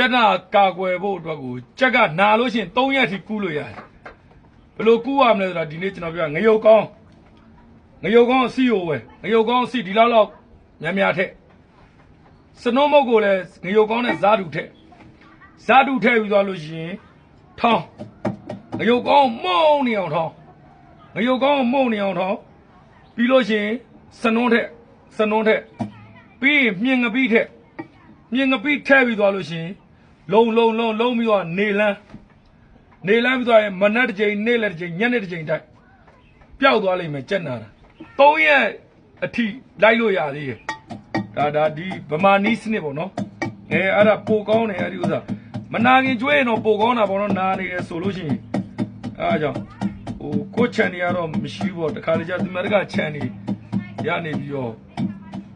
ကျက်နာကာကွယ်ဖို့အတွက်ကိုကျက်ကနာလို့ရှိရင်3ရက်ထိကူးလို့ရတယ်ဘယ်လိုကူးရမလဲဆိုတော့ဒီနေ့ကျွန်တော်ပြောငရုတ်ကောင်းငရုတ်ကောင်းအစီကိုဝယ်ငရုတ်ကောင်းအစီဒီလောက်လောက်များများထက်စနုံးမုတ်ကိုလည်းငရုတ်ကောင်းနဲ့ဇာတူထက်ဇာတူထည့်ပြီးသွားလို့ရှိရင်ထောင်းငရုတ်ကောင်းမှုံနေအောင်ထောင်းငရုတ်ကောင်းမှုံနေအောင်ထောင်းပြီးလို့ရှိရင်စနုံးထက်စနုံးထက်ပြီးရင်မြင်ငပိထက်မြင်ငပိထည့်ပြီးသွားလို့ရှိရင် လုံလုံလုံလုံပြီးတော့နေလန်းနေလန်းပြီးသွားရင်မနက်တစ်ချိန်နေ့လည်းတစ်ချိန်ညနေတစ်ချိန်တိုက်ပျောက်သွားလိမ့်မယ်ကြက်နာတာ၃ရက်အထိလိုက်လို့ရသေးတယ်ဒါဒါဒီဗမာနီးစနစ်ပေါ့နော်အဲအဲ့ဒါပိုကောင်းတယ်အဲ့ဒီဥစ္စာမနာခင်ကျွေးရင်တော့ပိုကောင်းတာပေါ့နော်နာနေတယ်ဆိုလို့ရှိရင်အဲ့ဒါကြောင့်ဟိုကိုချန်နေရတော့မရှိဘူးပေါ့တခါတည်းကျသူမတကချန်နေရနေပြီးတော့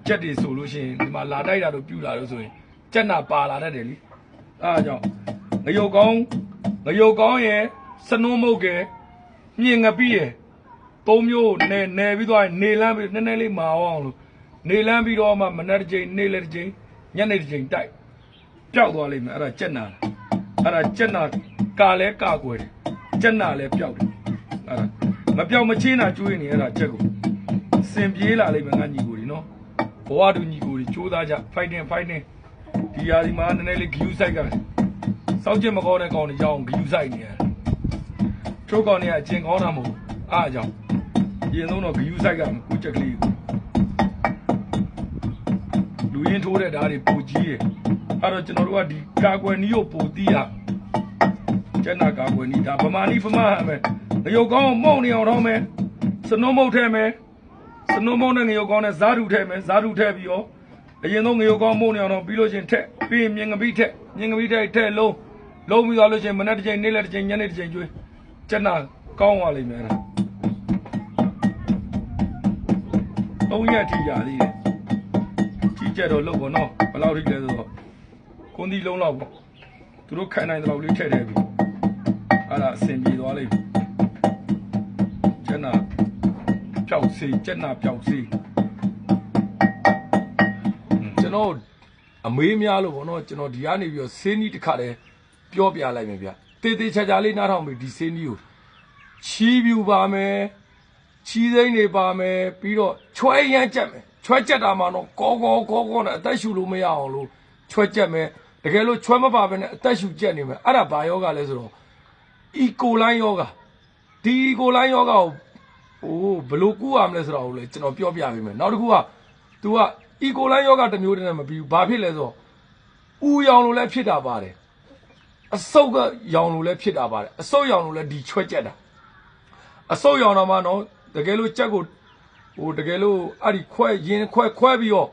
ကြက်တွေဆိုလို့ရှိရင်ဒီမှာလာတိုက်တာတို့ပြူတာတို့ဆိုရင်ကြက်နာပါလာတတ်တယ်လीအဲ့ ဒါကြောင့်ငရုတ်ကောင်းငရုတ်ကောင်းရဲ့စနုံးမုတ်ကဲမြင်ငပိရဲ့သုံးမျိုးနယ်နယ်ပြီးတော့နေလန်းပြီးနည်းနည်းလေးမာအောင်လို့နေလန်းပြီးတော့မှမနက်တစ်ချိန်နေ့လည်းတစ်ချိန်ညနေတစ်ချိန်တိုက်ပျောက်သွားလိမ့်မယ်အဲ့ဒါကြက်နာအဲ့ဒါကြက်နာကာလဲကာကွယ်တယ်ကြက်နာလဲပျောက်တယ်အဲ့ဒါမပျောက်မချင်းတာကျွေးနေအဲ့ဒါကြက်ကိုစင်ပြေးလာလိမ့်မယ်ငါညီကိုတွေနော်ဘဝတူညီကိုတွေစူးစမ်းကြ fighting fighting ဒီယာဒီမှာနည်းနည်းလေးဂယူးဆိုင်ကစောက်ကျင်မကောင်းတဲ့ကောင်တွေကြောင်းဂယူးဆိုင်နေရတယ်ချိုးကောင်တွေကအကျင်ကောင်းတာမဟုတ်အားအကြောင်းရင်ဆုံးတော့ဂယူးဆိုင်ကကုချက်ကလေးလူရင်းထိုးတဲ့ဓာတ်တွေပူကြီးတယ်အဲ့တော့ကျွန်တော်တို့ကဒီကာကွယ်နီးကိုပူတီးရကျန်နာကာကွယ်နီးဒါဗမာနီးဗမာဟမယ်ငရုတ်ကောင်းမှုံနေအောင်တော့မယ်စနုံးမုတ်ထဲမယ်စနုံးမုတ်နဲ့ငရုတ်ကောင်းနဲ့ဇာတူထဲမယ်ဇာတူထဲပြီးတော့ အရင်ဆုံးငရုတ်ကောင်းမှုံနေအောင်တော့ပြီးလို့ချင်းထက်ပြီးရင်မြင်ငပိထက်မြင်ငပိထက်ထက်လုံးလုံးပြီးသွားလို့ချင်းမနေ့တစ်ချိန်နေ့လည်းတစ်ချိန်ညနေတစ်ချိန်ကျွေးကျန်နာကောင်းသွားလိမ့်မယ်အဲ့ဒါသုံးရက်ထိရသေးတယ်ကြီးကြက်တော့လို့ပေါ့နော်ဘယ်လောက်ထိလဲဆိုတော့ကွန်ဒီလုံးလောက်ပေါ့သူတို့ခိုင်နိုင်တဲ့လောက်လေးထည့်တယ်ပြီအဲ့ဒါအဆင်ပြေသွားလိမ့်မယ်ကျန်နာပျောက်စေးကျက်နာပျောက်စေး ကျွန်တော်အမေးများလို့ပေါ့နော်ကျွန်တော်ဒီကနေပြီးတော့ဆေးနီးတစ်ခါတည်းပြောပြလိုက်မယ်ဗျတေးသေးချာချာလေးနားထောင်ပြီးဒီဆေးနီးကိုချီးပြူပါမယ်ချီးသိန်းတွေပါမယ်ပြီးတော့ချွဲရမ်းကြက်မယ်ချွဲကြက်တာမှတော့ကောကောကောကောနဲ့အသက်ရှူလို့မရအောင်လို့ချွဲကြက်မယ်တကယ်လို့ချွဲမပါဘဲနဲ့အသက်ရှူကြက်နေမယ်အဲ့ဒါဘာယောဂလဲဆိုတော့အီကိုလိုင်းယောဂဒီအီကိုလိုင်းယောဂကိုဟိုဘယ်လိုကူရမလဲဆိုတော့လေကျွန်တော်ပြောပြပေးမယ်နောက်တစ်ခုက तू က ။ E. coli ရောဂါတစ်မျိုးတည်းနဲ့မပြီးဘူး။ဘာဖြစ်လဲဆိုတော့ဥရောင်လိုလည်းဖြစ်တာပါတယ်။အဆုတ်ကရောင်လိုလည်းဖြစ်တာပါတယ်။အဆုတ်ရောင်လိုလည်းဒီချွဲကြက်တာ။အဆုတ်ရောင်တော့မှနော်တကယ်လို့ကြက်ကိုဟိုတကယ်လို့အဲ့ဒီခွဲရင်ခွဲခွဲပြီးတော့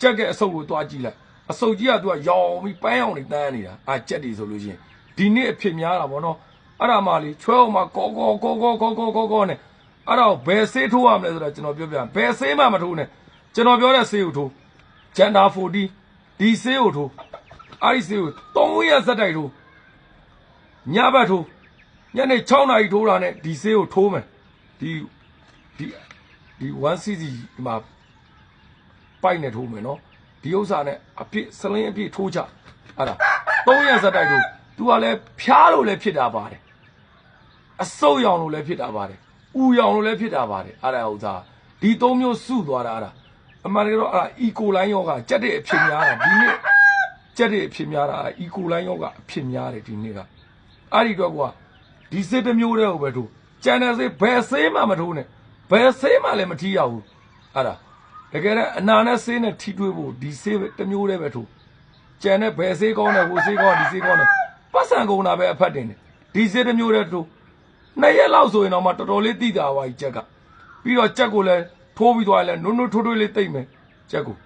ကြက်ကအဆုတ်ကိုသွားကြည့်လိုက်။အဆုတ်ကြီးကသူကရောင်ပြီးပန်းရောင်တွေတန်းနေတာ။အာကြက်တွေဆိုလို့ရှိရင်ဒီနေ့အဖြစ်များတာဗောနော်။အဲ့ဒါမှလေချွဲအောင်မှကောကောကောကောကောကောကောနဲ့အဲ့တော့ဘယ်ဆေးထိုးရမလဲဆိုတော့ကျွန်တော်ပြောပြဘယ်ဆေးမှမထိုးနဲ့။ ကျွန်တော်ပြောတဲ့ဆေးကိုထိုးဂျန်ဒါ40ဒီဆေးကိုထိုးအဲ့ဒီဆေးကို3ရက်စက်တိုက်ထိုးညဘက်ထိုးညနေ6နာရီထိုးတာနဲ့ဒီဆေးကိုထိုးမယ်ဒီဒီဒီ 1cc ဒီမှာပိုက်နဲ့ထိုးမယ်နော်ဒီဥစ္စာနဲ့အပြည့်စလင်းအပြည့်ထိုးချအဲ့ဒါ3ရက်စက်တိုက်ထိုး तू ကလည်းဖျားလို့လည်းဖြစ်တာပါတယ်အဆုတ်ရောင်လို့လည်းဖြစ်တာပါတယ်ဥရောင်လို့လည်းဖြစ်တာပါတယ်အဲ့ဒါဥစ္စာဒီသုံးမျိုးစုသွားတာအဲ့ဒါ အမှန်တကယ်တော့အဲ့ဒါ E. coli ယောဂကြက်တဲ့အဖြစ်များတာဒီနေ့ကြက်တဲ့အဖြစ်များတာ E. coli ယောဂအဖြစ်များတယ်ဒီနေ့ကအဲ့ဒီတော့ကွာဒီစစ်တစ်မျိုးတည်းကိုပဲထိုးကျန်တဲ့ဆေးဘယ်ဆေးမှမထိုးနဲ့ဘယ်ဆေးမှလည်းမထီးရဘူးအဲ့ဒါတကယ်တော့အနာနဲ့ဆေးနဲ့ထိတွေ့ဖို့ဒီဆေးပဲတစ်မျိုးတည်းပဲထိုးကျန်တဲ့ဘယ်ဆေးကောင်းတယ်ဟိုဆေးကောင်းဒီဆေးကောင်းတယ်ပတ်စံကုန်တာပဲအဖတ်တင်တယ်ဒီဆေးတစ်မျိုးတည်းထိုးနှစ်ရက်လောက်ဆိုရင်တော့မှတော်တော်လေးတိတာပါကြီးကြက်ကပြီးတော့ကြက်ကိုလည်း ထိုးပြီးသွားရင်လည်းနုံနုံထိုးထိုးလေးတိတ်မယ်ကြက်ကို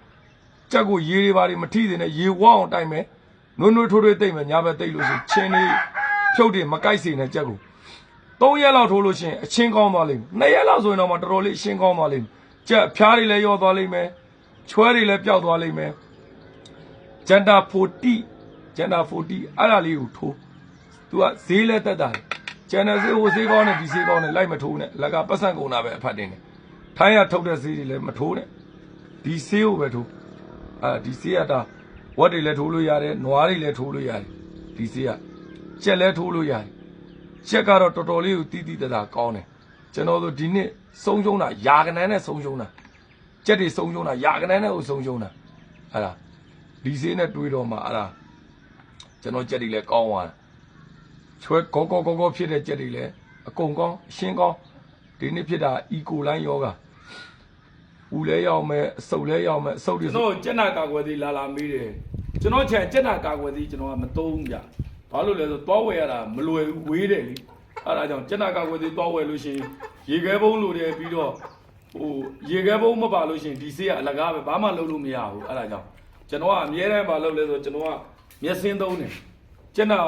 ကြက်ကိုရေတွေပါတွေမထိသေးနဲ့ရေဝအောင်တိုက်မယ်နုံနုံထိုးထိုးတိတ်မယ်ညာဘက်တိတ်လို့ရှိရင်ချင်းလေးဖြုတ်တယ်မကိုက်စေနဲ့ကြက်ကို၃ရက်လောက်ထိုးလို့ရှိရင်အချင်းကောင်းသွားလိမ့်မယ်နှစ်ရက်လောက်ဆိုရင်တော့မှတော်တော်လေးအချင်းကောင်းသွားလိမ့်မယ်ကြက်အဖျားတွေလည်းရောသွားလိမ့်မယ်ချွဲတွေလည်းပျောက်သွားလိမ့်မယ်ဂျန်တာ40ဂျန်တာ40အဲ့ဒါလေးကိုထိုး तू ကဈေးလဲတက်တာတယ်ကျန်တဲ့ဈေးဟိုဈေးကောင်းနဲ့ဒီဈေးကောင်းနဲ့လိုက်မထိုးနဲ့လက်ကပတ်စံကုန်တာပဲအဖတ်တင်တယ် ထိုင်းရထုတ်တဲ့ဈေးတွေလည်းမထိုးနဲ့ဒီဈေးကိုပဲထိုးအာဒီဈေးကဒါဝက်တွေလည်းထိုးလို့ရတယ်နွားတွေလည်းထိုးလို့ရတယ်ဒီဆေးကကြက်လည်းထိုးလို့ရတယ်ကြက်ကတော့တော်တော်လေးကိုတီးတီးတသာကောင်းတယ်ကျွန်တော်တို့ဒီနှစ်ဆုံးရှုံးတာယာကနန်းနဲ့ဆုံးရှုံးတာကြက်တွေဆုံးရှုံးတာယာကနန်းနဲ့ကိုဆုံးရှုံးတာအဲ့ဒါဒီဆေးနဲ့တွေးတော့မှအဲ့ဒါကျွန်တော်ကြက်တွေလည်းကောင်းသွားတယ်ချွဲကောကောကောကောဖြစ်တဲ့ကြက်တွေလည်းအကုန်ကောင်းအရှင်းကောင်းဒီနေ့ဖြစ်တာအီကိုလို င်းယောဂါဦးလဲရောက်မယ်အဆုပ်လဲရောက်မယ်အဆုပ်တွေကျွန်တော်ကျက်နာကာကွယ်သေးလာလာမေးတယ်ကျွန်တော်ချန်ကျက်နာကာကွယ်သေးကျွန်တော်ကမသုံးဘူးဗျဘာလို့လဲဆိုတော့ဝယ်ရတာမလွယ်ဘူးဝေးတယ်လေအဲ့ဒါကြောင့်ကျက်နာကာကွယ်သေးသွားဝယ်လို့ရှိရင်ရေခဲဘုံလိုတယ်ပြီးတော့ဟိုရေခဲဘုံမပါလို့ရှိရင်ဒီဆေးကအလကားပဲဘာမှလုပ်လို့မရဘူးအဲ့ဒါကြောင့်ကျွန်တော်ကအမြဲတမ်းမလုပ်လဲဆိုတော့ကျွန်တော်ကမျက်စင်းသုံးတယ်ကျက်နာ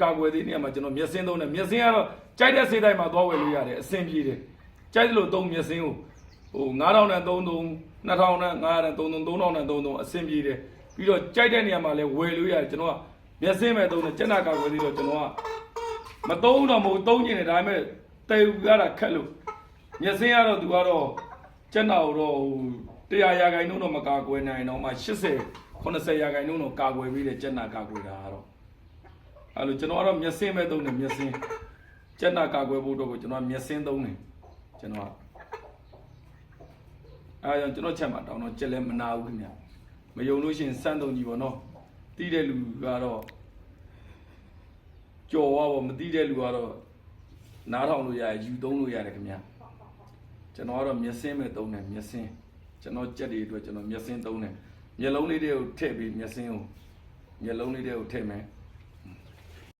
ကာကွယ်သေးနေရာမှာကျွန်တော်မျက်စင်းသုံးတယ်မျက်စင်းကတော့ကြိုက်တဲ့ဆေးတိုင်းမှာသွားဝယ်လို့ရတယ်အဆင်ပြေတယ်ကြိုက်တယ်လို့သုံးမျက်စင်းကို ဟို9000နဲ့33 2000နဲ့900နဲ့33 3000နဲ့33အဆင်ပြေတယ်ပြီးတော့ကြိုက်တဲ့နေရာမှာလဲဝယ်လို့ရတယ်ကျွန်တော်ကမျက်စင်းမဲ့သုံးတယ်ကျက်နာကာကွယ်သေးတော့ကျွန်တော်ကမသုံးတော့မဟုတ်သုံးကျင်တယ်ဒါပေမဲ့တေယူရတာခက်လို့မျက်စင်းကတော့သူကတော့ကျက်နာတော့ဟို100ရာခိုင်နှုန်းတော့မကာကွယ်နိုင်တော့မှ80 90ရာခိုင်နှုန်းတော့ကာကွယ်ပြီးတယ်ကျက်နာကာကွယ်တာကတော့အဲ့လိုကျွန်တော်ကတော့မျက်စင်းမဲ့သုံးတယ်မျက်စင်းကျက်နာကာကွယ်ဖို့တော့ကိုကျွန်တော်ကမျက်စင်းသုံးတယ်ကျွန်တော်က အဲဒါကြောင့်ကျွန်တော်ချက်မှာတောင်းတော့ကြက်လဲမနာဘူးခင်ဗျမယုံလို့ရှိရင်စမ်းတုံကြီးပေါ့နော်တီးတဲ့လူကတော့ကြော်သွားပေါ့မတီးတဲ့လူကတော့နားထောင်လို့ရတယ်ယူသုံးလို့ရတယ်ခင်ဗျကျွန်တော်ကတော့မျက်စင်းပဲသုံးတယ်မျက်စင်းကျွန်တော်ကြက်တွေအတွက်ကျွန်တော်မျက်စင်းသုံးတယ်မျက်လုံးလေးတွေကိုထည့်ပြီးမျက်စင်းကိုမျက်လုံးလေးတွေကိုထည့်မယ်